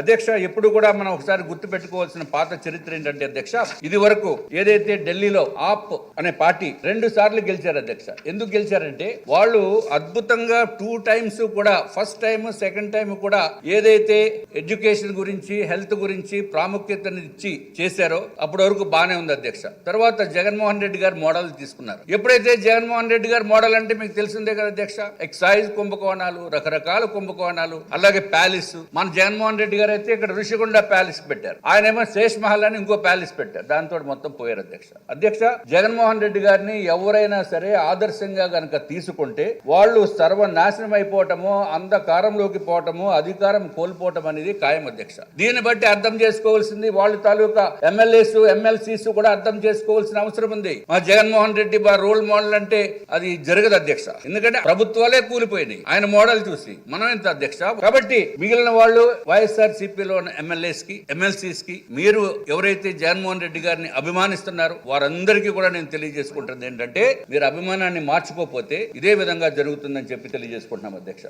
అధ్యక్ష ఎప్పుడు కూడా మనం ఒకసారి గుర్తు పెట్టుకోవాల్సిన పాత చరిత్ర ఏంటంటే అధ్యక్ష ఇది వరకు ఏదైతే ఢిల్లీలో ఆప్ అనే పార్టీ రెండు సార్లు గెలిచారు అధ్యక్ష. ఎందుకు గెలిచారంటే వాళ్ళు అద్భుతంగా టూ టైమ్స్ కూడా ఫస్ట్ టైం సెకండ్ టైం కూడా ఏదైతే ఎడ్యుకేషన్ గురించి హెల్త్ గురించి ప్రాముఖ్యతను ఇచ్చి చేశారో అప్పటి వరకు బానే ఉంది అధ్యక్ష. తర్వాత జగన్మోహన్ రెడ్డి గారు మోడల్ తీసుకున్నారు. ఎప్పుడైతే జగన్మోహన్ రెడ్డి గారు మోడల్ అంటే మీకు తెలిసిందే కదా అధ్యక్ష? ఎక్సైజ్ కుంభకోణాలు రకరకాల కుంభకోణాలు అలాగే ప్యాలెస్. మన జగన్మోహన్ రెడ్డి గారు అయితే ఇక్కడ ఋషికొండ ప్యాలెస్ పెట్టారు. ఆయన ఏమో శేష్ మహల్ అని ఇంకో ప్యాలెస్ పెట్టారు. దాంతో మొత్తం పోయారు అధ్యక్ష. అధ్యక్ష జగన్మోహన్ రెడ్డి గారిని ఎవరైనా సరే ఆదర్శంగా గనక తీసుకుంటే వాళ్ళు సర్వనాశనం అయిపోవటము అంధకారంలోకి పోవటము అధికారం కోల్పోవటం అనేది ఖాయం అధ్యక్ష. దీన్ని బట్టి అర్థం చేసుకోవాల్సింది వాళ్ళ తాలూకా ఎమ్మెల్యేస్ ఎమ్మెల్సీస్ కూడా అర్థం చేసుకోవాల్సిన అవసరం ఉంది. మా జగన్మోహన్ రెడ్డి మా రోల్ మోడల్ అంటే అది జరగదు అధ్యక్ష. ఎందుకంటే ప్రభుత్వాలే కూలిపోయినాయి. ఆయన మోడల్ చూసి. మనం ఎంత అధ్యక్ష? కాబట్టి మిగిలిన వాళ్ళు వైఎస్ఆర్ సిపిలో ఉన్న ఎమ్మెల్యేస్కి ఎమ్మెల్సీస్కి మీరు ఎవరైతే జగన్మోహన్ రెడ్డి గారిని అభిమానిస్తున్నారో వారందరికీ కూడా నేను తెలియజేసుకుంటుంది ఏంటంటే మీరు అభిమానాన్ని మార్చుకోకపోతే ఇదే విధంగా జరుగుతుందని చెప్పి తెలియజేసుకుంటున్నాం అధ్యక్ష.